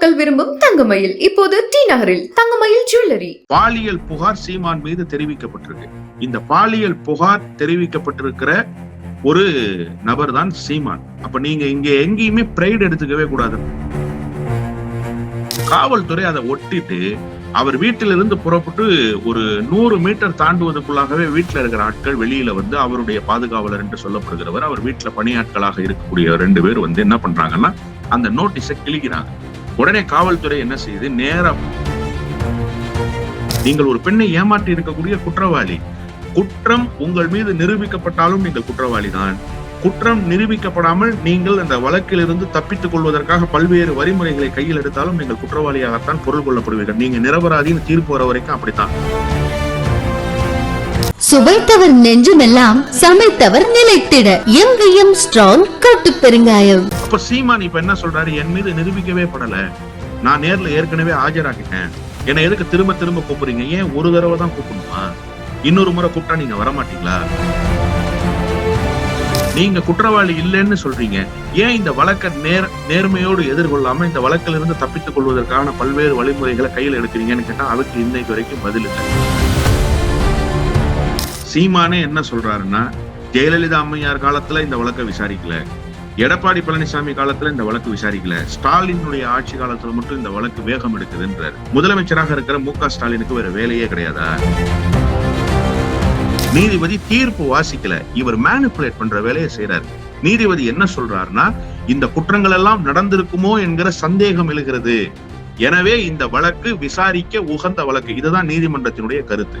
மக்கள் விரும்பும் தங்கமயில். இப்போது டி நகரில் தங்கமயில் ஜுவல்லரி. பாலியல் புகார் சீமான் மீது தெரிவிக்கப்பட்டிருக்கு. இந்த பாலியல் புகார் தெரிவிக்கப்பட்டிருக்கிற ஒரு நபர் தான் சீமான். அப்ப நீங்க இங்க எங்கேயுமே பிரைட் எடுத்துக்கவே கூடாது. காவல்துறை அதை ஒட்டிட்டு அவர் வீட்டிலிருந்து புறப்பட்டு ஒரு நூறு மீட்டர் தாண்டுவதற்குள்ளாகவே வீட்டில் இருக்கிற ஆட்கள் வெளியில வந்து அவருடைய பாதுகாவலர் என்று சொல்லப்படுகிறவர் அவர் வீட்டில் பணியாட்களாக இருக்கக்கூடிய ரெண்டு பேர் வந்து என்ன பண்றாங்கன்னா அந்த நோட்டீஸை கிழிக்கிறாங்க. உடனே காவல்துறை என்ன செய்யுது? நேரம் நீங்கள் ஒரு பெண்ணை ஏமாற்றி இருக்கக்கூடிய குற்றவாளி. குற்றம் உங்கள் மீது நிரூபிக்கப்பட்டாலும் நீங்கள் குற்றவாளி தான் குற்றம் நிரூபிக்கப்படாமல் நீங்கள் அந்த வழக்கிலிருந்து தப்பித்துக் கொள்வதற்காக பல்வேறு வரிமுறைகளை கையில் எடுத்தாலும் நீங்கள் குற்றவாளியாகத்தான் பொருள் கொள்ளப்படுவீர்கள். நீங்க நிரபராதின்னு தீர்ப்பு வர வரைக்கும் அப்படித்தான். சுவைத்தவர் நெஞ்சுமெல்லாம் சமைத்தவர் நிலைத்திட. எங்கேயும் ஸ்ட்ராங் கட்டு பெருங்காயம். அப்ப சீமான் இப்ப என்ன சொல்றாரு? என் மீது நிரூபிக்கவே படல. நான் நேர்ல ஏற்கனவே ஆஜராக்கிட்டேன் என்னை எதுக்கு திரும்ப திரும்ப கூப்பிடுறீங்க? ஏன் ஒரு தடவை தான் கூப்பிடணுமா? இன்னொரு முறை கூப்பிட்டா நீங்க வரமாட்டீங்களா? நீங்க குற்றவாளி இல்லைன்னு சொல்றீங்க. ஏன் இந்த வழக்க நேர் நேர்மையோடு எதிர்கொள்ளாம இந்த வழக்கிலிருந்து இருந்து தப்பித்துக் கொள்வதற்கான பல்வேறு வழிமுறைகளை கையில் எடுக்கிறீங்கன்னு கேட்டா அதுக்கு இன்னைக்கு வரைக்கும் பதில் இல்லை. சீமானே என்ன சொல்றாருன்னா ஜெயலலிதா அம்மையார் காலத்துல இந்த வழக்கை விசாரிக்கல. எடப்பாடி பழனிசாமி காலத்துல இந்த வழக்கு விசாரிக்கல. ஸ்டாலினுடைய ஆட்சி காலத்துல மட்டும் இந்த வழக்கு வேகம் எடுக்குதுன்றார். முதலமைச்சராக இருக்கிற மு க ஸ்டாலினுக்கு வேற வேலையே கிடையாதா? நீதிபதி தீர்ப்பு வாசிக்கல. இவர் மேனிப்புலேட் பண்ற வேலையை செய்யறாரு நீதிபதி என்ன சொல்றாருன்னா இந்த குற்றங்கள் எல்லாம் நடந்திருக்குமோ என்கிற சந்தேகம் எழுகிறது. எனவே இந்த வழக்கு விசாரிக்க உகந்த வழக்கு. இதுதான் நீதிமன்றத்தினுடைய கருத்து.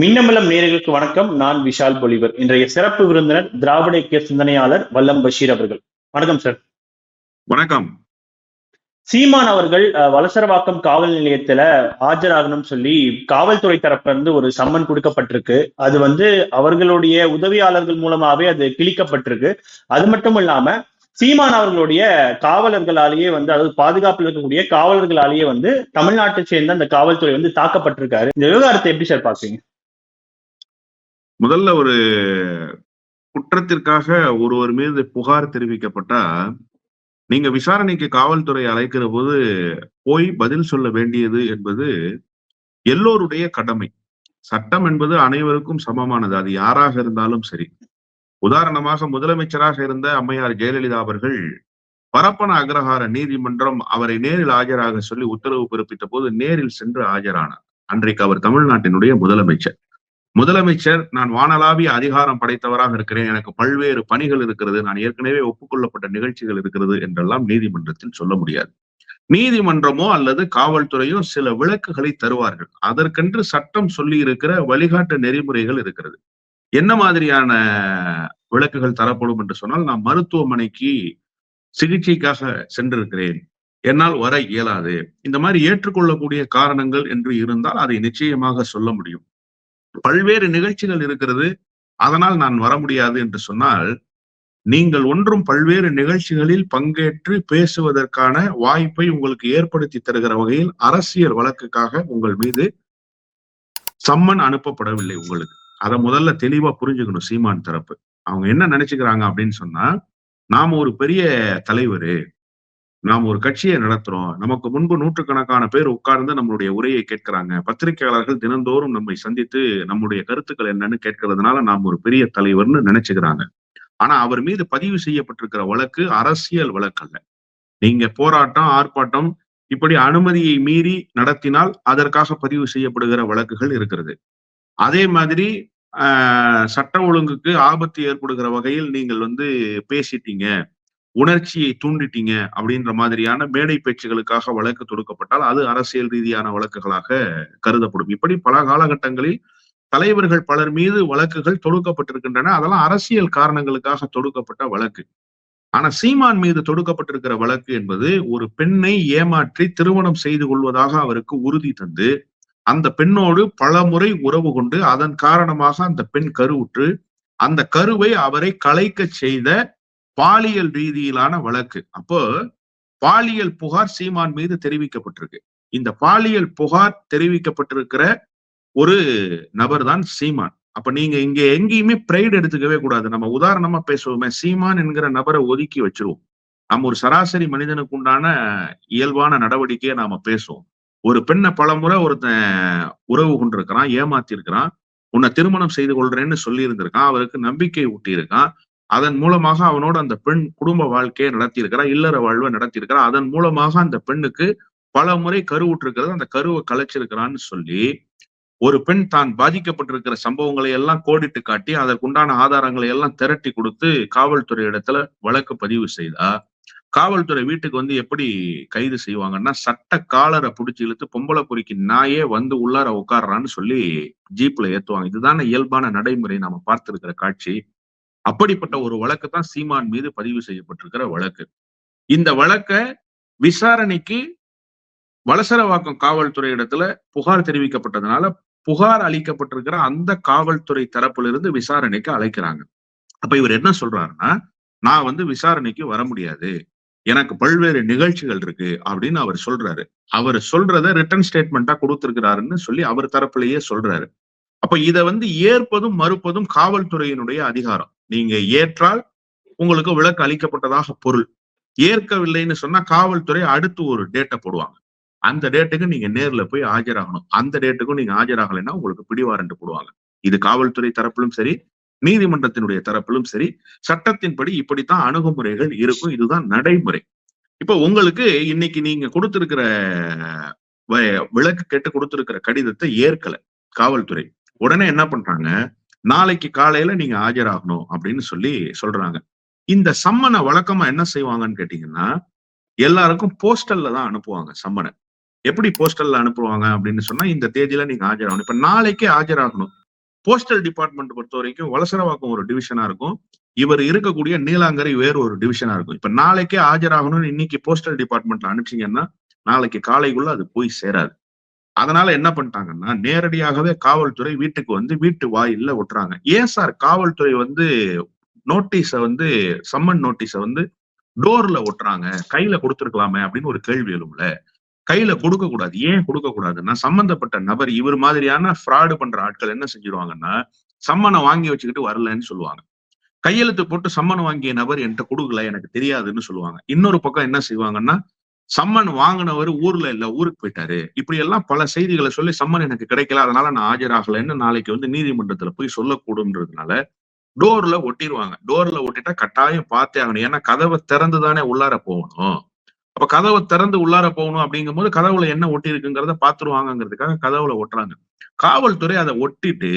மின்னமலம் நேயர்களுக்கு வணக்கம். நான் விஷால் பொலிவர். இன்றைய சிறப்பு விருந்தினர் திராவிட இயக்க சிந்தனையாளர் வல்லம் பஷீர் அவர்கள். வணக்கம் சார். வணக்கம். சீமான் அவர்கள் வலசரவாக்கம் காவல் நிலையத்துல ஆஜராகணும்னு சொல்லி காவல்துறை தரப்புல இருந்து ஒரு சம்மன் கொடுக்கப்பட்டிருக்கு. அது வந்து அவர்களுடைய உதவியாளர்கள் மூலமாவே அது கிழிக்கப்பட்டிருக்கு. அது மட்டும் இல்லாம சீமான் அவர்களுடைய காவலர்களாலேயே வந்து அதாவது பாதுகாப்பில் இருக்கக்கூடிய காவலர்களாலேயே வந்து தமிழ்நாட்டை சேர்ந்த அந்த காவல்துறை வந்து தாக்கப்பட்டிருக்காரு. இந்த விவகாரத்தை எப்படி சார் பாக்குறீங்க? முதல்ல ஒரு குற்றத்திற்காக ஒருவர் மீது புகார் தெரிவிக்கப்பட்டா நீங்க விசாரணைக்கு காவல்துறை அழைக்கிற போது போய் பதில் சொல்ல வேண்டியது என்பது எல்லோருடைய கடமை. சட்டம் என்பது அனைவருக்கும் சமமானது. அது யாராக இருந்தாலும் சரி. உதாரணமாக முதலமைச்சராக இருந்த அம்மையார் ஜெயலலிதா அவர்கள் பரப்பன அக்ரஹார நீதிமன்றம் அவரை நேரில் ஆஜராக சொல்லி உத்தரவு பிறப்பித்த போது நேரில் சென்று ஆஜரானார். அன்றைக்கு அவர் தமிழ்நாட்டினுடைய முதலமைச்சர். முதலமைச்சர் நான் வானலாவிய அதிகாரம் படைத்தவராக இருக்கிறேன் எனக்கு பல்வேறு பணிகள் இருக்கிறது நான் ஏற்கனவே ஒப்புக்கொள்ளப்பட்ட நிகழ்ச்சிகள் இருக்கிறது என்றெல்லாம் நீதிமன்றத்தில் சொல்ல முடியாது. நீதிமன்றமோ அல்லது காவல்துறையோ சில விளக்குகளை தருவார்கள். அதற்கென்று சட்டம் சொல்லி இருக்கிற வழிகாட்டு நெறிமுறைகள் இருக்கிறது. என்ன மாதிரியான விளக்குகள் தரப்படும் என்று சொன்னால் நான் மருத்துவமனைக்கு சிகிச்சைக்காக சென்றிருக்கிறேன். என்னால் வர இயலாது. இந்த மாதிரி ஏற்றுக்கொள்ளக்கூடிய காரணங்கள் என்று இருந்தால் அதை நிச்சயமாக சொல்ல முடியும். பல்வேறு நிகழ்ச்சிகள் இருக்கிறது. அதனால் நான் வர முடியாது என்று சொன்னால் நீங்கள் ஒன்றும் பல்வேறு நிகழ்ச்சிகளில் பங்கேற்று பேசுவதற்கான வாய்ப்பை உங்களுக்கு ஏற்படுத்தி தருகிற வகையில் அரசியல் வழக்குக்காக உங்கள் மீது சம்மன் அனுப்பப்படவில்லை உங்களுக்கு. அதை முதல்ல தெளிவா புரிஞ்சுக்கணும் சீமான் தரப்பு. அவங்க என்ன நினைச்சுக்கிறாங்க அப்படின்னு சொன்னா நாம ஒரு பெரிய தலைவர் நாம் ஒரு கட்சியை நடத்துறோம். நமக்கு முன்பு நூற்றுக்கணக்கான பேர் உட்கார்ந்து நம்மளுடைய உரையை கேட்கிறாங்க. பத்திரிகையாளர்கள் தினந்தோறும் நம்மை சந்தித்து நம்முடைய கருத்துக்கள் என்னன்னு கேட்கறதுனால நாம் ஒரு பெரிய தலைவர்னு நினைச்சுக்கிறாங்க. ஆனா அவர் மீது பதிவு செய்யப்பட்டிருக்கிற வழக்கு அரசியல் வழக்கல்ல நீங்க போராட்டம் ஆர்ப்பாட்டம் இப்படி அனுமதியை மீறி நடத்தினால் அதற்காக பதிவு செய்யப்படுகிற வழக்குகள் இருக்கிறது. அதே மாதிரி ஆஹ் சட்ட ஒழுங்குக்கு ஆபத்து ஏற்படுகிற வகையில் நீங்கள் வந்து பேசிட்டீங்க. உணர்ச்சியை தூண்டிட்டீங்க அப்படின்ற மாதிரியான மேடை பேச்சுகளுக்காக வழக்கு தொடுக்கப்பட்டால் அது அரசியல் ரீதியான வழக்குகளாக கருதப்படும். இப்படி பல காலகட்டங்களில் தலைவர்கள் பலர் மீது வழக்குகள் தொடுக்கப்பட்டிருக்கின்றன. அதெல்லாம் அரசியல் காரணங்களுக்காக தொடுக்கப்பட்ட வழக்கு. ஆனா சீமான் மீது தொடுக்கப்பட்டிருக்கிற வழக்கு என்பது ஒரு பெண்ணை ஏமாற்றி திருமணம் செய்து கொள்வதாக அவருக்கு உறுதி தந்து அந்த பெண்ணோடு பல முறை உறவு கொண்டு அதன் காரணமாக அந்த பெண் கருவுற்று அந்த கருவை அவரை கலைக்க செய்த பாலியல் ரீதியிலான வழக்கு. அப்போ பாலியல் புகார் சீமான் மீது தெரிவிக்கப்பட்டிருக்கு. இந்த பாலியல் புகார் தெரிவிக்கப்பட்டிருக்கிற ஒரு நபர் தான் சீமான். அப்ப நீங்க இங்க எங்கேயுமே பிரைடு எடுத்துக்கவே கூடாது. நம்ம உதாரணமா பேசுவோமே சீமான் என்கிற நபரை ஒதுக்கி வச்சிருவோம். நம்ம ஒரு சராசரி மனிதனுக்கு உண்டான இயல்பான நடவடிக்கையை நாம பேசுவோம். ஒரு பெண்ணை பலமுறை ஒருத்தன் உறவு கொண்டிருக்கிறான் ஏமாத்திருக்கிறான் உன்னை திருமணம் செய்து கொள்றேன்னு சொல்லி இருந்திருக்கான் அவருக்கு நம்பிக்கை ஊட்டி இருக்கான் அதன் மூலமாக அவனோட அந்த பெண் குடும்ப வாழ்க்கையை நடத்தியிருக்கிறா இல்லற வாழ்வை நடத்தியிருக்கிறா. அதன் மூலமாக அந்த பெண்ணுக்கு பல முறை கருவுற்றிருக்கிறது அந்த கருவை கலைச்சிருக்கிறான்னு சொல்லி ஒரு பெண் தான் பாதிக்கப்பட்டிருக்கிற சம்பவங்களை எல்லாம் கோடிட்டு காட்டி அதற்குண்டான ஆதாரங்களை எல்லாம் திரட்டி கொடுத்து காவல்துறை இடத்துல வழக்கு பதிவு செய்தா. காவல்துறை வீட்டுக்கு வந்து எப்படி கைது செய்வாங்கன்னா சட்ட காலரை பிடிச்சி இழுத்து பொம்பளை குறிக்கு நாயே வந்து உள்ளார உட்கார்றான்னு சொல்லி ஜீப்ல ஏத்துவாங்க. இதுதான இயல்பான நடைமுறை. நாம பார்த்திருக்கிற காட்சி. அப்படிப்பட்ட ஒரு வழக்கு தான் சீமான் மீது பதிவு செய்யப்பட்டிருக்கிற வழக்கு. இந்த வழக்க விசாரணைக்கு வலசரவாக்கம் காவல்துறை இடத்துல புகார் தெரிவிக்கப்பட்டதுனால புகார் அளிக்கப்பட்டிருக்கிற அந்த காவல்துறை தரப்புல இருந்து விசாரணைக்கு அழைக்கிறாங்க. அப்ப இவர் என்ன சொல்றாருன்னா நான் வந்து விசாரணைக்கு வர முடியாது. எனக்கு பல்வேறு நிகழ்ச்சிகள் இருக்கு அப்படின்னு அவர் சொல்றாரு. அவர் சொல்றத ரிட்டர்ன் ஸ்டேட்மெண்டா கொடுத்திருக்கிறாருன்னு சொல்லி அவர் தரப்புலயே சொல்றாரு. அப்ப இத வந்து ஏற்பதும் மறுப்பதும் காவல்துறையினுடைய அதிகாரம். நீங்க ஏற்றால் உங்களுக்கு விளக்கு அளிக்கப்பட்டதாக பொருள். ஏற்கவில்லைன்னு சொன்னா காவல்துறை அடுத்து ஒரு டேட்டை போடுவாங்க. அந்த டேட்டுக்கு நீங்க நேர்ல போய் ஆஜராகணும். அந்த டேட்டுக்கும் நீங்க ஆஜராகலைன்னா உங்களுக்கு பிடிவாரண்ட் போடுவாங்க. இது காவல்துறை தரப்பிலும் சரி நீதிமன்றத்தினுடைய தரப்பிலும் சரி சட்டத்தின்படி இப்படித்தான் அணுகுமுறைகள் இருக்கும். இதுதான் நடைமுறை. இப்ப உங்களுக்கு இன்னைக்கு நீங்க கொடுத்திருக்கிற வ- கேட்டு கொடுத்திருக்கிற கடிதத்தை ஏற்கல காவல்துறை. உடனே என்ன பண்றாங்க? நாளைக்கு காலையில நீங்க ஆஜராகணும் அப்படின்னு சொல்லி சொல்றாங்க. இந்த சம்மனை வழக்கமா என்ன செய்வாங்கன்னு கேட்டீங்கன்னா எல்லாருக்கும் போஸ்டல்ல தான் அனுப்புவாங்க சம்மனை. எப்படி போஸ்டல்ல அனுப்புவாங்க அப்படின்னு சொன்னா இந்த தேதியில நீங்க ஆஜராகணும். இப்ப நாளைக்கே ஆஜராகணும். போஸ்டல் டிபார்ட்மெண்ட் பொறுத்த வரைக்கும் வலசரவாக்கம் ஒரு டிவிஷனா இருக்கும். இவர் இருக்கக்கூடிய நீலாங்கரை வேறு ஒரு டிவிஷனா இருக்கும். இப்ப நாளைக்கே ஆஜராகணும்னு இன்னைக்கு போஸ்டல் டிபார்ட்மெண்ட்ல அனுப்பிச்சீங்கன்னா நாளைக்கு காலைக்குள்ள அது போய் சேராது. அதனால என்ன பண்ணிட்டாங்கன்னா நேரடியாகவே காவல்துறை வீட்டுக்கு வந்து வீட்டு வாயில்ல ஒட்டுறாங்க. ஏன் சார் காவல்துறை வந்து நோட்டீஸ வந்து சம்மன் நோட்டீஸ வந்து டோர்ல ஒட்டுறாங்க? கையில கொடுத்துருக்கலாமே அப்படின்னு ஒரு கேள்வி எழும்ல கையில கொடுக்க கூடாது ஏன் கொடுக்க கூடாதுன்னா சம்பந்தப்பட்ட நபர் இவர் மாதிரியான ஃப்ராடு பண்ற ஆட்கள் என்ன செஞ்சிருவாங்கன்னா சம்மனை வாங்கி வச்சுக்கிட்டு வரலன்னு சொல்லுவாங்க. கையெழுத்து போட்டு சம்மன் வாங்கிய நபர் என்கிட்ட கொடுக்கல எனக்கு தெரியாதுன்னு சொல்லுவாங்க. இன்னொரு பக்கம் என்ன செய்வாங்கன்னா சம்மன் வாங்கினவர் ஊர்ல இல்ல ஊருக்கு போயிட்டாரு. இப்படி எல்லாம் பல செய்திகளை சொல்லி சம்மன் எனக்கு கிடைக்கல. அதனால நான் ஆஜராகலைன்னு நாளைக்கு வந்து நீதிமன்றத்துல போய் சொல்லக்கூடும்ன்றதுனால டோர்ல ஒட்டிடுவாங்க டோர்ல ஒட்டிட்டா கட்டாயம் பார்த்தே ஆகணும். ஏன்னா கதவை திறந்து தானே உள்ளார போகணும். அப்ப கதவை திறந்து உள்ளார போகணும் அப்படிங்கும்போது கதவுல என்ன ஒட்டி இருக்குங்கிறத பாத்துருவாங்கிறதுக்காக கதவுல ஒட்டுறாங்க. காவல்துறை அதை ஒட்டிட்டு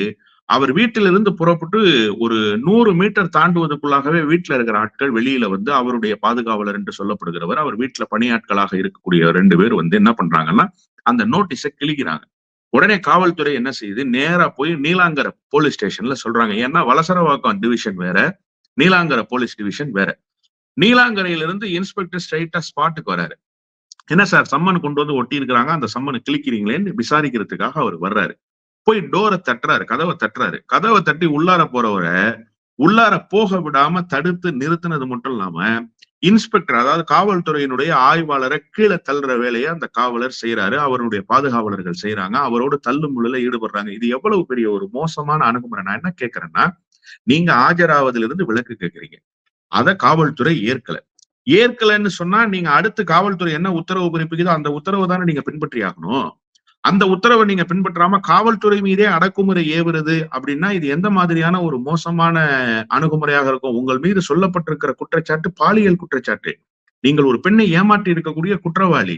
அவர் வீட்டிலிருந்து புறப்பட்டு ஒரு நூறு மீட்டர் தாண்டுவதற்குள்ளாகவே வீட்டில் இருக்கிற ஆட்கள் வெளியில வந்து அவருடைய பாதுகாவலர் என்று சொல்லப்படுகிறவர் அவர் வீட்டுல பணியாட்களாக இருக்கக்கூடிய ரெண்டு பேர் வந்து என்ன பண்றாங்கன்னா அந்த நோட்டீஸை கிழிக்கிறாங்க. உடனே காவல்துறை என்ன செய்யுது? நேரா போய் நீலாங்கர போலீஸ் ஸ்டேஷன்ல சொல்றாங்க. ஏன்னா வலசரவாக்கம் டிவிஷன் வேற நீலாங்கர போலீஸ் டிவிஷன் வேற. நீலாங்கரையிலிருந்து இன்ஸ்பெக்டர் ஸ்ட்ரைட்டா ஸ்பாட்டுக்கு வராரு. என்ன சார் சம்மன் கொண்டு வந்து ஒட்டி இருக்கிறாங்க அந்த சம்மனை கிழிக்கிறீங்களேன்னு விசாரிக்கிறதுக்காக அவர் வர்றாரு. போய் டோரை தட்டுறாரு கதவை தட்டுறாரு. கதவை தட்டி உள்ளார போறவரை உள்ளார போக விடாம தடுத்து நிறுத்தினது மட்டும் இல்லாம இன்ஸ்பெக்டர் அதாவது காவல்துறையினுடைய ஆய்வாளரை கீழே தள்ளுற வேலையை அந்த காவலர் செய்யறாரு அவருடைய பாதுகாவலர்கள் செய்யறாங்க அவரோட தள்ளுமுள்ள ஈடுபடுறாங்க. இது எவ்வளவு பெரிய ஒரு மோசமான அணுகுமுறை நான் என்ன கேட்கிறேன்னா நீங்க ஆஜராவதிலிருந்து விலக்கு கேட்கறீங்க அத காவல்துறை ஏற்கல. ஏற்கலன்னு சொன்னா நீங்க அடுத்து காவல்துறை என்ன உத்தரவு பிறப்பிக்குதோ அந்த உத்தரவு தானே நீங்க பின்பற்றி ஆகணும் அந்த உத்தரவை நீங்க பின்பற்றாம காவல்துறை மீதே அடக்குமுறை ஏவுறது அப்படின்னா இது எந்த மாதிரியான ஒரு மோசமான அணுகுமுறையாக இருக்கும்? உங்கள் மீது சொல்லப்பட்டிருக்கிற குற்றச்சாட்டு பாலியல் குற்றச்சாட்டு. நீங்கள் ஒரு பெண்ணை ஏமாற்றி இருக்கக்கூடிய குற்றவாளி.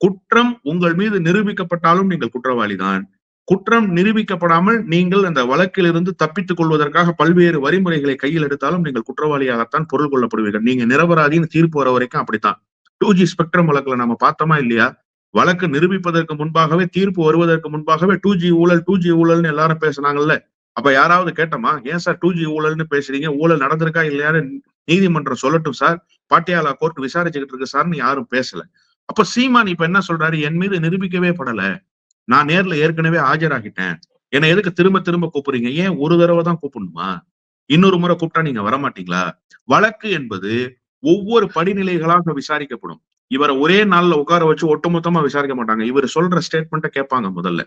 குற்றம் உங்கள் மீது நிரூபிக்கப்பட்டாலும் நீங்கள் குற்றவாளி தான் குற்றம் நிரூபிக்கப்படாமல் நீங்கள் அந்த வழக்கிலிருந்து தப்பித்துக் கொள்வதற்காக பல்வேறு வரிமுறைகளை கையில் எடுத்தாலும் நீங்கள் குற்றவாளியாகத்தான் பொருள் கொள்ளப்படுவீர்கள். நீங்க நிரபராதின்னு தீர்ப்பு வர வரைக்கும் அப்படித்தான். டூ ஜி ஸ்பெக்ட்ரம் வழக்குல நம்ம பார்த்தோமா இல்லையா? வழக்கு நிரூபிப்பதற்கு முன்பாகவே தீர்ப்பு வருவதற்கு முன்பாகவே டூ ஜி ஊழல் டூ ஜி ஊழல்னு எல்லாரும் பேசுனாங்கல்ல. அப்ப யாராவது கேட்டோமா ஏன் சார் டூ ஜி ஊழல்னு பேசுறீங்க? ஊழல் நடந்திருக்கா இல்லையான்னு நீதிமன்றம் சொல்லட்டும் சார். பாட்டியாலா கோர்ட் விசாரிச்சுக்கிட்டு இருக்கு சார்னு யாரும் பேசல. அப்ப சீமான் இப்ப என்ன சொல்றாரு? என் மீது நிரூபிக்கவே படல. நான் நேர்ல ஏற்கனவே ஆஜராகிட்டேன். என்னை எதுக்கு திரும்ப திரும்ப கூப்பிடுறீங்க? ஏன் ஒரு தடவை தான் கூப்பிடணுமா? இன்னொரு முறை கூப்பிட்டா நீங்க வரமாட்டீங்களா? வழக்கு என்பது ஒவ்வொரு படிநிலைகளாக விசாரிக்கப்படும். இவரை ஒரே நாள்ல உட்கார வச்சு ஒட்டுமொத்தமா விசாரிக்க மாட்டாங்க. இவர் சொல்ற ஸ்டேட்மெண்ட்டை கேட்பாங்க முதல்ல.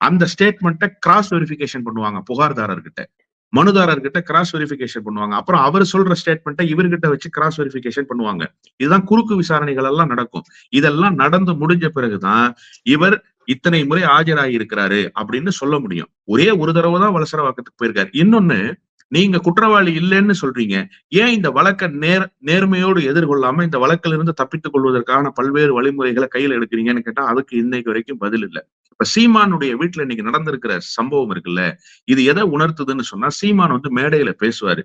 அந்த ஸ்டேட்மெண்ட்டை கிராஸ் வெரிஃபிகேஷன் பண்ணுவாங்க புகார்தாரர்கிட்ட. மனுதாரர்கிட்ட கிராஸ் வெரிஃபிகேஷன் பண்ணுவாங்க. அப்புறம் அவர் சொல்ற ஸ்டேட்மெண்ட்டை இவர்கிட்ட வச்சு கிராஸ் வெரிஃபிகேஷன் பண்ணுவாங்க. இதுதான் குறுக்கு விசாரணைகள் எல்லாம் நடக்கும். இதெல்லாம் நடந்து முடிஞ்ச பிறகுதான் இவர் இத்தனை முறை ஆஜராகி இருக்கிறாரு அப்படின்னு சொல்ல முடியும். ஒரே ஒரு தடவை தான் வலசரவாக்கத்துக்கு போயிருக்காரு. இன்னொன்னு நீங்க குற்றவாளி இல்லைன்னு சொல்றீங்க. ஏன் இந்த வழக்க நேர் நேர்மையோடு எதிர்கொள்ளாம இந்த வழக்கிலிருந்து தப்பித்துக் கொள்வதற்கான பல்வேறு வழிமுறைகளை கையில் எடுக்கிறீங்கன்னு கேட்டா அதுக்கு இன்னைக்கு வரைக்கும் பதில் இல்லை. இப்ப சீமானுடைய வீட்டுல இன்னைக்கு நடந்திருக்கிற சம்பவம் இருக்குல்ல இது எதை உணர்த்துதுன்னு சொன்னா சீமான் வந்து மேடையில பேசுவாரு.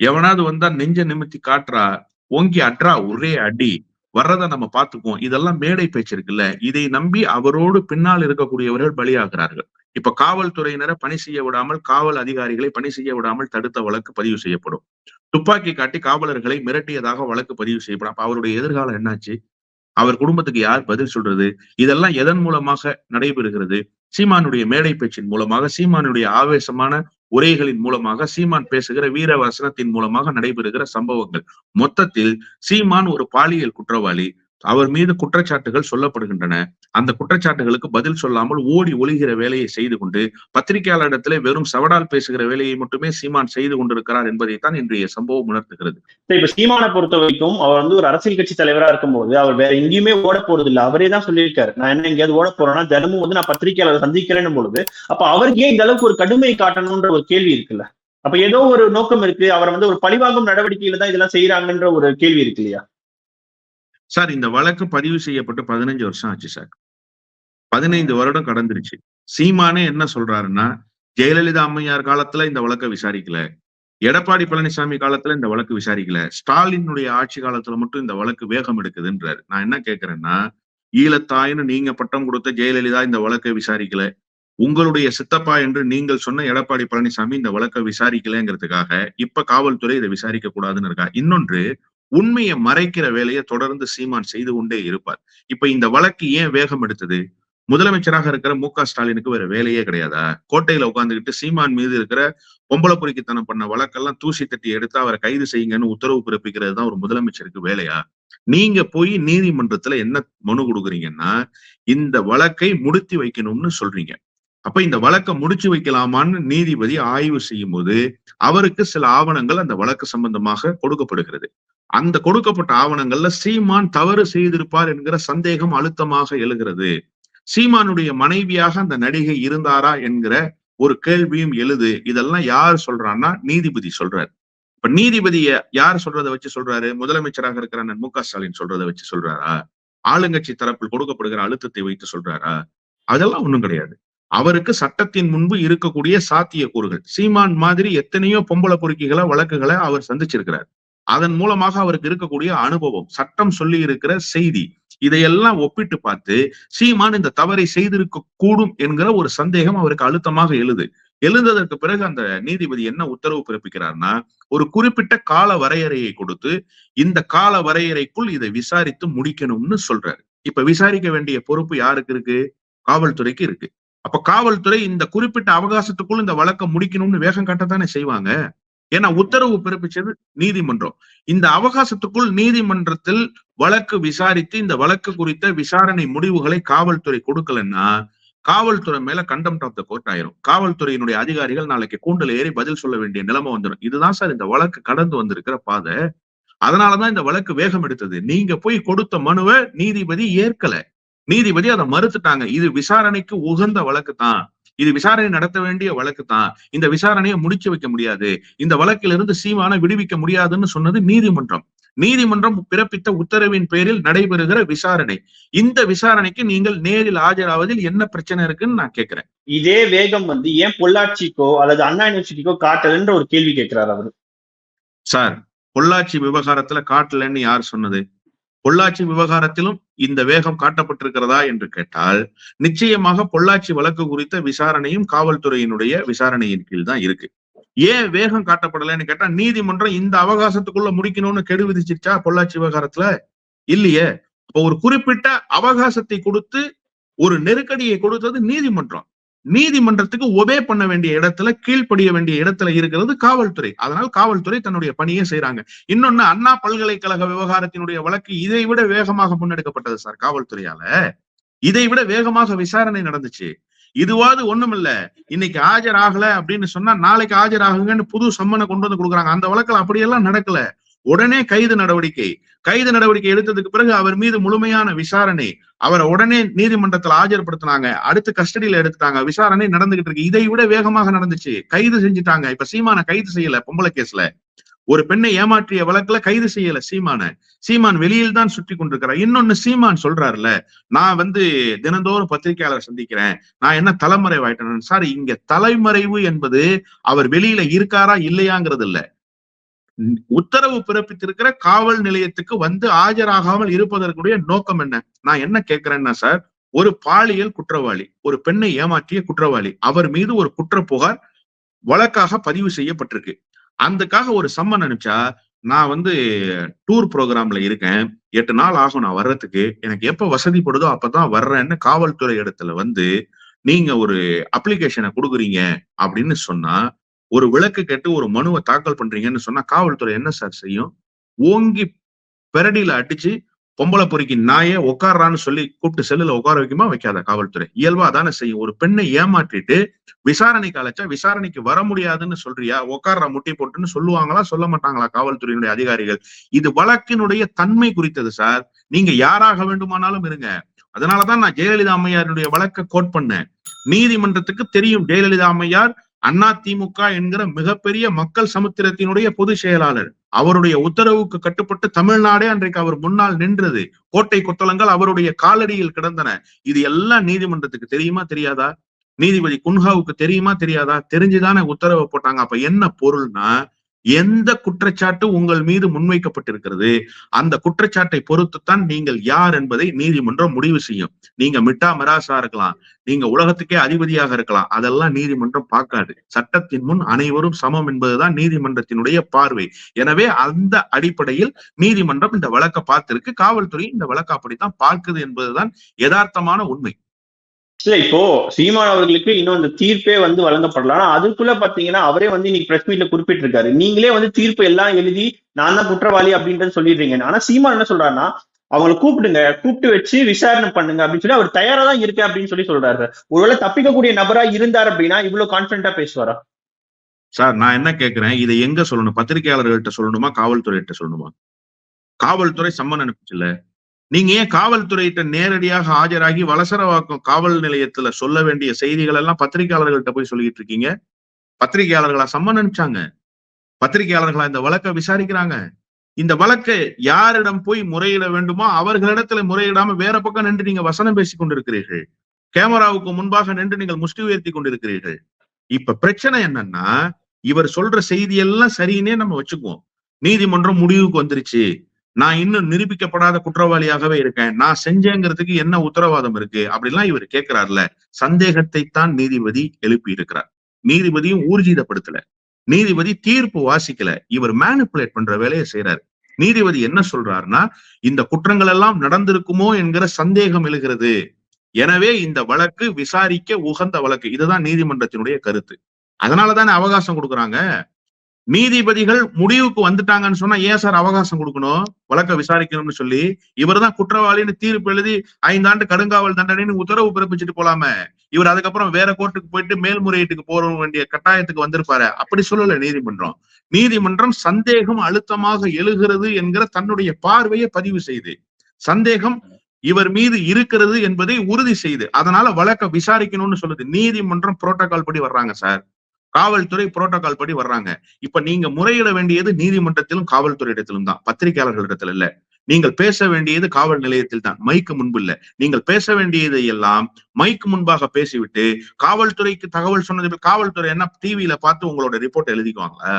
எவனாவது வந்தா நெஞ்ச நிமித்தி காட்டுறா ஓங்கி அட்ரா ஒரே அடி வர்றதை நம்ம பார்த்துக்குவோம். இதெல்லாம் மேடை பேச்சு இருக்குல்ல. இதை நம்பி அவரோடு பின்னால் இருக்கக்கூடியவர்கள் பலியாகிறார்கள். இப்ப காவல்துறையினரை பணி செய்ய விடாமல் காவல் அதிகாரிகளை பணி செய்ய விடாமல் தடுத்த வழக்கு பதிவு செய்யப்படும். துப்பாக்கி காட்டி காவலர்களை மிரட்டியதாக வழக்கு பதிவு செய்யப்படும். அப்ப அவருடைய எதிர்காலம் என்னாச்சு? அவர் குடும்பத்துக்கு யார் பதில் சொல்றது? இதெல்லாம் எதன் மூலமாக நடைபெறுகிறது? சீமானுடைய மேடை பேச்சின் மூலமாக சீமானுடைய ஆவேசமான உரைகளின் மூலமாக சீமான் பேசுகிற வீர வசனத்தின் மூலமாக நடைபெறுகிற சம்பவங்கள். மொத்தத்தில் சீமான் ஒரு பாலியல் குற்றவாளி. அவர் மீது குற்றச்சாட்டுகள் சொல்லப்படுகின்றன. அந்த குற்றச்சாட்டுகளுக்கு பதில் சொல்லாமல் ஓடி ஒளிகிற வேலையை செய்து கொண்டு பத்திரிகையாளரிடத்திலே வெறும் சவடால் பேசுகிற வேலையை மட்டுமே சீமான் செய்து கொண்டிருக்கிறார் என்பதைத்தான் இன்றைய சம்பவம் உணர்த்துகிறது. இப்ப சீமானை பொறுத்த வரைக்கும் அவர் வந்து ஒரு அரசியல் கட்சி தலைவரா இருக்கும்போது அவர் வேற எங்கேயுமே ஓட போறது இல்லை அவரே தான் சொல்லியிருக்காரு. நான் என்ன எங்கேயாவது ஓட போறேன்னா தினமும் வந்து நான் பத்திரிகையாளர் சந்திக்கிறேன் பொழுது அப்ப அவருக்கு ஏன் இந்த அளவுக்கு ஒரு கடுமை காட்டணும்ன்ற ஒரு கேள்வி இருக்குல்ல? அப்ப ஏதோ ஒரு நோக்கம் இருக்கு. அவர் வந்து ஒரு பழிவாங்கும் நடவடிக்கையில தான் இதெல்லாம் செய்யறாங்கன்ற ஒரு கேள்வி இருக்கு இல்லையா? சார் இந்த வழக்கு பதிவு செய்யப்பட்டு பதினஞ்சு வருஷம் ஆச்சு சார். பதினைந்து வருடம் கடந்துருச்சு. சீமானே என்ன சொல்றாருன்னா ஜெயலலிதா அம்மையார் காலத்துல இந்த வழக்கை விசாரிக்கல. எடப்பாடி பழனிசாமி காலத்துல இந்த வழக்கு விசாரிக்கல. ஸ்டாலினுடைய ஆட்சி காலத்துல மட்டும் இந்த வழக்கு வேகம் எடுக்குதுன்றாரு. நான் என்ன கேட்கிறேன்னா ஈழத்தாயின்னு நீங்க பட்டம் கொடுத்த ஜெயலலிதா இந்த வழக்கை விசாரிக்கல. உங்களுடைய சித்தப்பா என்று நீங்கள் சொன்ன எடப்பாடி பழனிசாமி இந்த வழக்கை விசாரிக்கலைங்கிறதுக்காக இப்ப காவல்துறை இதை விசாரிக்க கூடாதுன்னு இருக்கா? இன்னொன்று உண்மையை மறைக்கிற வேலையை தொடர்ந்து சீமான் செய்து கொண்டே இருப்பார். இப்ப இந்த வழக்கு ஏன் வேகம் எடுத்தது? முதலமைச்சராக இருக்கிற மு க ஸ்டாலினுக்கு வேற வேலையே கிடையாதா? கோட்டையில உட்கார்ந்துகிட்டு சீமான் மீது இருக்கிற பொம்பளை பொறுக்கித்தனம் பண்ண வழக்கெல்லாம் தூசி தட்டி எடுத்து அவரை கைது செய்யுங்கன்னு உத்தரவு பிறப்பிக்கிறது தான் ஒரு முதலமைச்சருக்கு வேலையா? நீங்க போய் நீதிமன்றத்துல என்ன மனு கொடுக்குறீங்கன்னா இந்த வழக்கை முடித்து வைக்கணும்னு சொல்றீங்க. அப்ப இந்த வழக்கை முடிச்சு வைக்கலாமான்னு நீதிபதி ஆய்வு செய்யும் போது அவருக்கு சில ஆவணங்கள் அந்த வழக்கு சம்பந்தமாக கொடுக்கப்படுகிறது. அந்த கொடுக்கப்பட்ட ஆவணங்கள்ல சீமான் தவறு செய்திருப்பார் என்கிற சந்தேகம் அழுத்தமாக எழுகிறது. சீமானுடைய மனைவியாக அந்த நடிகை இருந்தாரா என்கிற ஒரு கேள்வியும் எழுது. இதெல்லாம் யார் சொல்றான்னா நீதிபதி சொல்றாரு. இப்ப நீதிபதிய யார் சொல்றதை வச்சு சொல்றாரு? முதலமைச்சராக இருக்கிற அண்ணன் மு க ஸ்டாலின் சொல்றதை வச்சு சொல்றாரா? ஆளுங்கட்சி தரப்பில் கொடுக்கப்படுகிற அழுத்தத்தை வைத்து சொல்றாரா? அதெல்லாம் ஒண்ணும் கிடையாது. அவருக்கு சட்டத்தின் முன்பு இருக்கக்கூடிய சாத்தியக்கூறுகள். சீமான் மாதிரி எத்தனையோ பொம்பளை பொறுக்கிகளை வழக்குகளை அவர் சந்திச்சிருக்கிறார். அதன் மூலமாக அவருக்கு இருக்கக்கூடிய அனுபவம் சட்டம் சொல்லி இருக்கிற செய்தி இதையெல்லாம் ஒப்பிட்டு பார்த்து சீமான் இந்த தவறை செய்திருக்க கூடும் என்கிற ஒரு சந்தேகம் அவருக்கு அழுத்தமாக எழுது. எழுந்ததற்கு பிறகு அந்த நீதிபதி என்ன உத்தரவு பிறப்பிக்கிறார்னா ஒரு குறிப்பிட்ட கால வரையறையை கொடுத்து இந்த கால வரையறைக்குள் இதை விசாரித்து முடிக்கணும்னு சொல்றாரு. இப்ப விசாரிக்க வேண்டிய பொறுப்பு யாருக்கு இருக்கு? காவல்துறைக்கு இருக்கு. அப்ப காவல்துறை இந்த குறிப்பிட்ட அவகாசத்துக்குள் இந்த வழக்கம் முடிக்கணும்னு வேகம் காட்டத்தானே செய்வாங்க? ஏன்னா உத்தரவு பிறப்பிச்சது நீதிமன்றம். இந்த அவகாசத்துக்குள் நீதிமன்றத்தில் வழக்கு விசாரித்து இந்த வழக்கு குறித்த விசாரணை முடிவுகளை காவல்துறை கொடுக்கலன்னா காவல்துறை மேல கண்டெம்ட் ஆஃப் த கோர்ட் ஆயிரும். காவல்துறையினுடைய அதிகாரிகள் நாளைக்கு கூண்டல் ஏறி பதில் சொல்ல வேண்டிய நிலைமை வந்துடும் இதுதான் சார் இந்த வழக்கு கடந்து வந்திருக்கிற பாதை. அதனாலதான் இந்த வழக்கு வேகம் எடுத்தது. நீங்க போய் கொடுத்த மனுவை நீதிபதி ஏற்கல. நீதிபதி அதை மறுத்துட்டாங்க. இது விசாரணைக்கு உகந்த வழக்கு தான். இது விசாரணை நடத்த வேண்டிய வழக்கு தான். இந்த விசாரணையை முடிச்சு வைக்க முடியாது. இந்த வழக்கிலிருந்து சீமான விடுவிக்க முடியாதுன்னு சொன்னது நீதிமன்றம். நீதிமன்றம் பிறப்பித்த உத்தரவின் பேரில் நடைபெறுகிற விசாரணை. இந்த விசாரணைக்கு நீங்கள் நேரில் ஆஜராவதில் என்ன பிரச்சனை இருக்குன்னு நான் கேட்கிறேன். இதே வேகம் வந்து ஏன் பொள்ளாச்சிக்கோ அல்லது அண்ணா யூனிவர்சிட்டிக்கோ காட்டலன்ற ஒரு கேள்வி கேட்கிறார் அவரு. சார் பொள்ளாச்சி விவகாரத்துல காட்டலன்னு யார் சொன்னது? பொள்ளாச்சி விவகாரத்திலும் இந்த வேகம் காட்டப்பட்டிருக்கிறதா என்று கேட்டால் நிச்சயமாக பொள்ளாச்சி வழக்கு குறித்த விசாரணையும் காவல்துறையினுடைய விசாரணையின் கீழ் தான் இருக்கு. ஏன் வேகம் காட்டப்படலைன்னு கேட்டா நீதிமன்றம் இந்த அவகாசத்துக்குள்ள முடிக்கணும்னு கெடு விதிச்சிருச்சா பொள்ளாச்சி விவகாரத்துல? இல்லையே. அப்போ ஒரு குறிப்பிட்ட அவகாசத்தை கொடுத்து ஒரு நெருக்கடியை கொடுத்தது நீதிமன்றம். நீதிமன்றத்துக்கு ஒபே பண்ண வேண்டிய இடத்துல கீழ்ப்படிய வேண்டிய இடத்துல இருக்கிறது காவல்துறை. அதனால் காவல்துறை தன்னுடைய பணியை செய்யறாங்க இன்னொன்னு அண்ணா பல்கலைக்கழக விவகாரத்தினுடைய வழக்கு இதை விட வேகமாக முன்னெடுக்கப்பட்டது சார் காவல்துறையால. இதை விட வேகமாக விசாரணை நடந்துச்சு. இதுவாது ஒண்ணுமில்ல. இன்னைக்கு ஆஜராகல அப்படின்னு சொன்னா நாளைக்கு ஆஜராகுங்கன்னு புது சம்மனை கொண்டு வந்து கொடுக்குறாங்க. அந்த வழக்கில் அப்படியெல்லாம் நடக்கல. உடனே கைது நடவடிக்கை. கைது நடவடிக்கை எடுத்ததுக்கு பிறகு அவர் மீது முழுமையான விசாரணை. அவரை உடனே நீதிமன்றத்தில் ஆஜர்படுத்தினாங்க. அடுத்து கஸ்டடியில எடுத்துட்டாங்க. விசாரணை நடந்துகிட்டு இருக்கு. இதை விட வேகமாக நடந்துச்சு. கைது செஞ்சுட்டாங்க. இப்ப சீமான கைது செய்யல பொம்பளை கேஸ்ல ஒரு பெண்ணை ஏமாற்றிய வழக்குல கைது செய்யல சீமான. சீமான் வெளியில் தான் சுற்றி கொண்டிருக்கிறார். இன்னொன்னு சீமான் சொல்றாருல நான் வந்து தினந்தோறும் பத்திரிகையாளர் சந்திக்கிறேன். நான் என்ன தலைமறைவாயிட்டேன்? சார் இங்க தலைமறைவு என்பது அவர் வெளியில இருக்காரா இல்லையாங்கிறது இல்ல. உத்தரவு பிறப்பித்திருக்கிற காவல் நிலையத்துக்கு வந்து ஆஜராகாமல் இருப்பதற்குடைய நோக்கம் என்ன? நான் என்ன கேட்கிறேன்னா சார் ஒரு பாலியல் குற்றவாளி ஒரு பெண்ணை ஏமாற்றிய குற்றவாளி அவர் மீது ஒரு குற்ற புகார் வழக்காக பதிவு செய்யப்பட்டிருக்கு. அதுக்காக ஒரு சம்மன் அனுப்பிச்சா நான் வந்து டூர் ப்ரோக்ராம்ல இருக்கேன் எட்டு நாள் ஆகும் நான் வர்றதுக்கு எனக்கு எப்ப வசதிப்படுதோ அப்பதான் வர்றேன்னு காவல்துறை இடத்துல வந்து நீங்க ஒரு அப்ளிகேஷனை கொடுக்குறீங்க அப்படின்னு சொன்னா ஒரு விளக்கு கேட்டு ஒரு மனுவை தாக்கல் பண்றீங்கன்னு சொன்னா காவல்துறை என்ன சார் செய்யும்? ஓங்கி பெரடியில அடிச்சு பொம்பளை பொறிக்கி நாயே உட்கார்றான்னு சொல்லி கூப்பிட்டு செல்லுல உட்கார வைக்குமா? வைக்காத காவல்துறை. இயல்பா தானே செய்யும். ஒரு பெண்ணை ஏமாற்றிட்டு விசாரணைக்கு அழைச்சா விசாரணைக்கு வர முடியாதுன்னு சொல்றியா? உட்கார்ற முட்டி போட்டுன்னு சொல்லுவாங்களா? சொல்ல மாட்டாங்களா காவல்துறையினுடைய அதிகாரிகள்? இது வழக்கினுடைய தன்மை குறித்தது சார் நீங்க யாராக வேண்டுமானாலும் இருங்க. அதனாலதான் நான் ஜெயலலிதா அம்மையாருடைய வழக்க கோட் பண்ணேன். நீதிமன்றத்துக்கு தெரியும் ஜெயலலிதா அம்மையார் அண்ணா திமுக என்கிற மிகப்பெரிய மக்கள் சமுத்திரத்தினுடைய பொதுச் செயலாளர். அவருடைய உத்தரவுக்கு கட்டுப்பட்டு தமிழ்நாடே அன்றைக்கு அவர் முன்னால் நின்றது. கோட்டை கொத்தளங்கள் அவருடைய காலடியில் கிடந்தன. இது எல்லாம் நீதிமன்றத்துக்கு தெரியுமா தெரியாதா? நீதிபதி குன்ஹாவுக்கு தெரியுமா தெரியாதா? தெரிஞ்சுதானே உத்தரவை போட்டாங்க. அப்ப என்ன பொருள்னா எந்த குற்றச்சாட்டு உங்கள் மீது முன்வைக்கப்பட்டிருக்கிறது அந்த குற்றச்சாட்டை பொறுத்துத்தான் நீங்கள் யார் என்பதை நீதிமன்றம் முடிவு செய்யும். நீங்க மிட்டா மராசா இருக்கலாம் நீங்க உலகத்துக்கே அதிபதியாக இருக்கலாம் அதெல்லாம் நீதிமன்றம் பார்க்காது. சட்டத்தின் முன் அனைவரும் சமம் என்பதுதான் நீதிமன்றத்தினுடைய பார்வை. எனவே அந்த அடிப்படையில் நீதிமன்றம் இந்த வழக்கை பார்த்திருக்கு. காவல்துறை இந்த வழக்கு அப்படித்தான் பார்க்குது என்பதுதான் யதார்த்தமான உண்மை. இல்ல இப்போ சீமான் அவர்களுக்கு இன்னும் அந்த தீர்ப்பே வந்து வழங்கப்படலாம் ஆனா அதுக்குள்ள பாத்தீங்கன்னா அவரே வந்து இன்னைக்கு பிரஸ் மீட்ல குறிப்பிட்டிருக்காரு. நீங்களே வந்து தீர்ப்பு எல்லாம் எழுதி நான் தான் குற்றவாளி அப்படின்றது சொல்லிடுறீங்க. ஆனா சீமான் என்ன சொல்றாருன்னா அவங்களை கூப்பிடுங்க கூப்பிட்டு வச்சு விசாரணை பண்ணுங்க அப்படின்னு சொல்லி அவர் தயாரா தான் இருக்கேன் அப்படின்னு சொல்லி சொல்றாரு ஒருவேளை தப்பிக்கக்கூடிய நபரா இருந்தார் அப்படின்னா இவ்வளவு கான்பிடண்டா பேசுவாரா? சார் நான் என்ன கேட்கிறேன் இதை எங்க சொல்லணும்? பத்திரிகையாளர்கள்ட்ட சொல்லணுமா காவல்துறையிட்ட சொல்லணுமா? காவல்துறை சம்மன் அனுப்பிச்சுல நீங்க ஏன் காவல்துறையிட்ட நேரடியாக ஆஜராகி வலசரவாக்கம் காவல் நிலையத்துல சொல்ல வேண்டிய செய்திகள் எல்லாம் பத்திரிகையாளர்கள்ட்ட போய் சொல்லிட்டு இருக்கீங்க? பத்திரிகையாளர்களா சம்மன் அனுப்பிச்சாங்க. பத்திரிகையாளர்களா இந்த வழக்கை விசாரிக்கிறாங்க. இந்த வழக்கை யாரிடம் போய் முறையிட வேண்டுமோ அவர்களிடத்துல முறையிடாம வேற பக்கம் நின்று நீங்க வசனம் பேசிக் கொண்டிருக்கிறீர்கள். கேமராவுக்கு முன்பாக நின்று நீங்கள் முஷ்டி உயர்த்தி கொண்டிருக்கிறீர்கள். இப்ப பிரச்சனை என்னன்னா இவர் சொல்ற செய்தி எல்லாம் சரின்னே நம்ம வச்சுக்குவோம். நீதிமன்றம் முடிவுக்கு வந்துருச்சு. நான் இன்னும் நிரூபிக்கப்படாத குற்றவாளியாகவே இருக்கேன். நான் செஞ்சேங்கிறதுக்கு என்ன உத்தரவாதம் இருக்கு? அப்படிலாம் இவர் கேட்கிறார்ல. சந்தேகத்தை தான் நீதிபதி எழுப்பி இருக்கிறார் நீதிபதியும் ஊர்ஜிதப்படுத்தல. நீதிபதி தீர்ப்பு வாசிக்கல. இவர் மேனிப்புலேட் பண்ற வேலையை செய்யறாரு நீதிபதி என்ன சொல்றாருன்னா இந்த குற்றங்கள் எல்லாம் நடந்திருக்குமோ என்கிற சந்தேகம் எழுகிறது. எனவே இந்த வழக்கு விசாரிக்க உகந்த வழக்கு. இதுதான் நீதிமன்றத்தினுடைய கருத்து. அதனாலதானே அவகாசம் கொடுக்குறாங்க? நீதிபதிகள் முடிவுக்கு வந்துட்டாங்கன்னு சொன்னா ஏன் சார் அவகாசம் கொடுக்கணும்? வழக்க விசாரிக்கணும்னு சொல்லி இவர் தான் குற்றவாளின்னு தீர்ப்பு எழுதி ஐந்தாண்டு கடுங்காவல் தண்டனைன்னு உத்தரவு பிறப்பிச்சுட்டு போலாமே. இவர் அதுக்கப்புறம் வேற கோர்ட்டுக்கு போயிட்டு மேல்முறையீட்டுக்கு போற வேண்டிய கட்டாயத்துக்கு வந்திருப்பாரு. அப்படி சொல்லல நீதிமன்றம். நீதிமன்றம் சந்தேகம் அழுத்தமாக எழுகிறது என்கிற தன்னுடைய பார்வையை பதிவு செய்து சந்தேகம் இவர் மீது இருக்கிறது என்பதை உறுதி செய்து அதனால வழக்க விசாரிக்கணும்னு சொல்லுது. நீதிமன்றம் புரோட்டோகால் படி வர்றாங்க சார். காவல்துறை புரோட்டோகால் படி வர்றாங்க. இப்ப நீங்க முறையிட வேண்டியது நீதிமன்றத்திலும் காவல்துறை இடத்திலும் தான். பத்திரிகையாளர்களிடத்துல இல்ல. நீங்கள் பேச வேண்டியது காவல் நிலையத்தில் தான். மைக்கு முன்பு இல்ல. நீங்கள் பேச வேண்டியதை எல்லாம் மைக்கு முன்பாக பேசிவிட்டு காவல்துறைக்கு தகவல் சொன்னது காவல்துறை என்ன டிவியில பார்த்து உங்களோட ரிப்போர்ட் எழுதிக்குவாங்களா?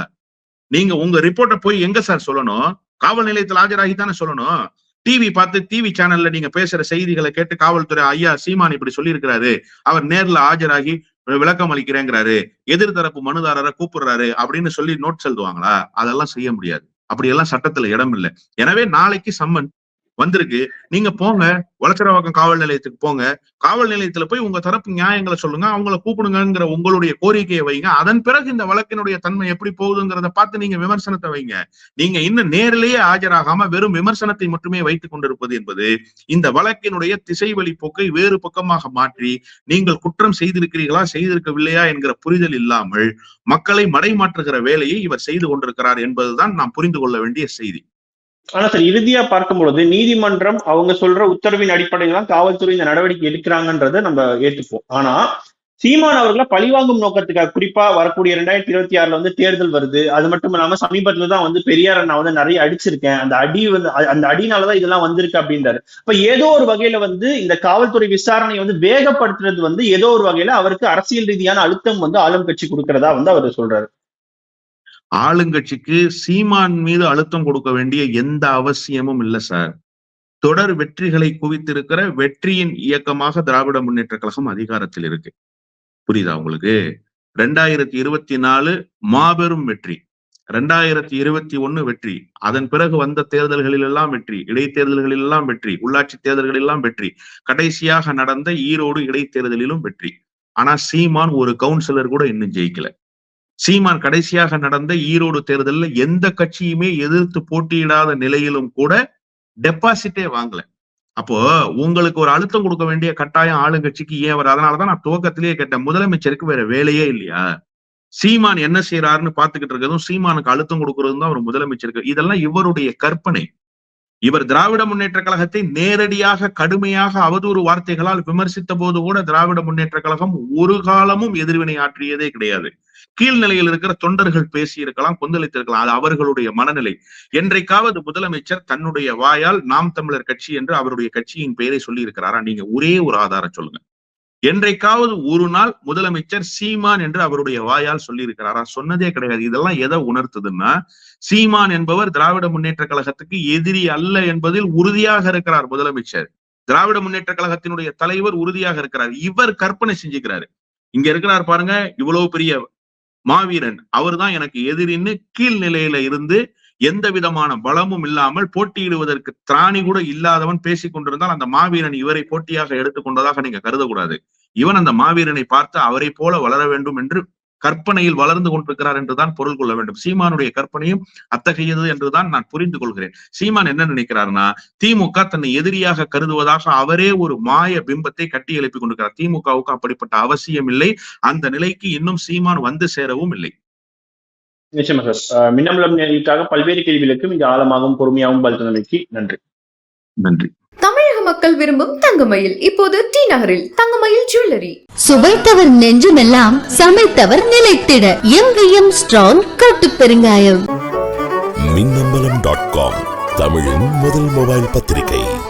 நீங்க உங்க ரிப்போர்ட்டை போய் எங்க சார் சொல்லணும்? காவல் நிலையத்தில் ஆஜராகி தானே சொல்லணும்? டிவி பார்த்து டிவி சேனல்ல நீங்க பேசுற செய்திகளை கேட்டு காவல்துறை ஐயா சீமான் இப்படி சொல்லியிருக்கிறாரு. அவர் நேர்ல ஆஜராகி விளக்கம் அளிக்கிறேங்கிறாரு எதிர்தரப்பு மனுதாரரை கூப்பிடுறாரு அப்படின்னு சொல்லி நோட்ஸ் எழுதுவாங்களா? அதெல்லாம் செய்ய முடியாது. அப்படியெல்லாம் சட்டத்துல இடம் இல்லை. எனவே நாளைக்கு சம்மன் வந்திருக்கு. நீங்க போங்க. வளச்சரவாக்கம் காவல் நிலையத்துக்கு போங்க. காவல் நிலையத்துல போய் உங்க தரப்பு நியாயங்களை சொல்லுங்க. அவங்கள கூப்பிடுங்கிற உங்களுடைய கோரிக்கையை வைங்க. அதன் பிறகு இந்த வழக்கினுடைய தன்மை எப்படி போகுதுங்கிறத பார்த்து நீங்க விமர்சனத்தை வைங்க. நீங்க இன்னும் நேரிலேயே ஆஜராகாம வெறும் விமர்சனத்தை மட்டுமே வைத்துக் கொண்டிருப்பது என்பது இந்த வழக்கினுடைய திசை வழிப்போக்கை போக்கை வேறு பக்கமாக மாற்றி நீங்கள் குற்றம் செய்திருக்கிறீர்களா செய்திருக்கவில்லையா என்கிற புரிதல் இல்லாமல் மக்களை மடைமாற்றுகிற வேலையை இவர் செய்து கொண்டிருக்கிறார் என்பதுதான் நாம் புரிந்து கொள்ள வேண்டிய செய்தி. ஆனா சார் இறுதியா பார்க்கும் பொழுது நீதிமன்றம் அவங்க சொல்ற உத்தரவின் அடிப்படையில் தான் காவல்துறை இந்த நடவடிக்கை எடுக்கிறாங்கன்றதை நம்ம ஏற்றுப்போம் ஆனா சீமான் அவர்களை பழிவாங்கும் நோக்கத்துக்காக குறிப்பா வரக்கூடிய ரெண்டாயிரத்தி இருபத்தி ஆறுல வந்து தேர்தல் வருது. அது மட்டும் இல்லாம சமீபத்துல தான் வந்து பெரியார் நான் வந்து நிறைய அடிச்சிருக்கேன். அந்த அடி வந்து அந்த அடினாலதான் இதெல்லாம் வந்திருக்கு அப்படின்றாரு. இப்ப ஏதோ ஒரு வகையில வந்து இந்த காவல்துறை விசாரணையை வந்து வேகப்படுத்துறது வந்து ஏதோ ஒரு வகையில அவருக்கு அரசியல் ரீதியான அழுத்தம் வந்து ஆளும் கட்சி கொடுக்கறதா வந்து அவர் சொல்றாரு. ஆளுங்கட்சிக்கு சீமான் மீது அழுத்தம் கொடுக்க வேண்டிய எந்த அவசியமும் இல்லை சார். தொடர் வெற்றிகளை குவித்திருக்கிற வெற்றியின் இயக்கமாக திராவிட முன்னேற்ற கழகம் அதிகாரத்தில் இருக்கு. புரியுதா உங்களுக்கு? ரெண்டாயிரத்தி இருபத்தி நாலு மாபெரும் வெற்றி. ரெண்டாயிரத்தி இருபத்தி ஒண்ணு வெற்றி. அதன் பிறகு வந்த தேர்தல்களில் எல்லாம் வெற்றி. இடைத்தேர்தல்களில் எல்லாம் வெற்றி. உள்ளாட்சி தேர்தல்களில் எல்லாம் வெற்றி. கடைசியாக நடந்த ஈரோடு இடைத்தேர்தலிலும் வெற்றி. ஆனா சீமான் ஒரு கவுன்சிலர் கூட இன்னும் ஜெயிக்கல. சீமான் கடைசியாக நடந்த ஈரோடு தேர்தல்ல எந்த கட்சியுமே எதிர்த்து போட்டியிடாத நிலையிலும் கூட டெபாசிட்டே வாங்கல. அப்போ உங்களுக்கு ஒரு அழுத்தம் கொடுக்க வேண்டிய கட்டாயம் ஆளுங்கட்சிக்கு ஏன் வரும் அதனாலதான் நான் துவக்கத்திலேயே கேட்டேன். முதலமைச்சருக்கு வேற வேலையே இல்லையா? சீமான் என்ன செய்யறாருன்னு பாத்துக்கிட்டு இருக்கிறதும் சீமானுக்கு அழுத்தம் கொடுக்கறதும் தான் ஒரு முதலமைச்சருக்கு. இதெல்லாம் இவருடைய கற்பனை. இவர் திராவிட முன்னேற்ற கழகத்தை நேரடியாக கடுமையாக அவதூறு வார்த்தைகளால் விமர்சித்த போது கூட திராவிட முன்னேற்ற கழகம் ஒரு காலமும் எதிர்வினை ஆற்றியதே கிடையாது. கீழ்நிலையில் இருக்கிற தொண்டர்கள் பேசி இருக்கலாம் கொந்தளித்திருக்கலாம். அது அவர்களுடைய மனநிலை. என்றைக்காவது முதலமைச்சர் தன்னுடைய வாயால் நாம் தமிழர் கட்சி என்று அவருடைய கட்சியின் பெயரை சொல்லி இருக்கிறாரா நீங்க ஒரே ஒரு ஆதாரம் சொல்லுங்க. என்றைக்காவது ஒரு நாள் முதலமைச்சர் சீமான் என்று அவருடைய வாயால் சொல்லி இருக்கிறாரா சொன்னதே கிடையாது. இதெல்லாம் எதை உணர்த்துதுன்னா சீமான் என்பவர் திராவிட முன்னேற்ற கழகத்துக்கு எதிரி அல்ல என்பதில் உறுதியாக இருக்கிறார் முதலமைச்சர். திராவிட முன்னேற்ற கழகத்தினுடைய தலைவர் உறுதியாக இருக்கிறார். இவர் கற்பனை செஞ்சுக்கிறாரு. இங்க இருக்கிறார் பாருங்க இவ்வளவு பெரிய மாவீரன். அவர்தான் எனக்கு எதிரின்னு கீழ் நிலையில இருந்து எந்த விதமான பலமும் இல்லாமல் போட்டியிடுவதற்கு திராணி கூட இல்லாதவன் பேசிக் கொண்டிருந்தால் அந்த மாவீரன் இவரை போட்டியாக எடுத்துக்கொண்டதாக நீங்க கருதக்கூடாது. இவன் அந்த மாவீரனை பார்த்து அவரை போல வளர வேண்டும் என்று கற்பனையில் வளர்ந்து கொண்டிருக்கிறார் என்றுதான் பொருள் கொள்ள வேண்டும். சீமானுடைய கற்பனையும் அத்தகையது என்றுதான் நான் புரிந்து கொள்கிறேன். சீமான் என்ன நினைக்கிறார்னா திமுக தன்னை எதிரியாக கருதுவதாக அவரே ஒரு மாய பிம்பத்தை கட்டி எழுப்பி கொண்டிருக்கிறார். திமுகவுக்கு அப்படிப்பட்ட அவசியம் இல்லை. அந்த நிலைக்கு இன்னும் சீமான் வந்து சேரவும் இல்லை. நிச்சயமா சார் மின்னம்பலம் பல்வேறு கேள்விகளுக்கு மிக ஆழமாகவும் பொறுமையாகவும் பதில் நன்றி. நன்றி. மக்கள் விரும்பும் தங்கமயில். இப்போது டி நகரில் தங்கமயில் ஜுவல்லரி. சுவைத்தவர் நெஞ்சுமெல்லாம் சமைத்தவர் நிலைத்திட. எங்கேயும் ஸ்ட்ராங் கட்டு பெருங்காயம். மின்னம்பலம் டாட் காம் தமிழின் முதல் மொபைல் பத்திரிகை.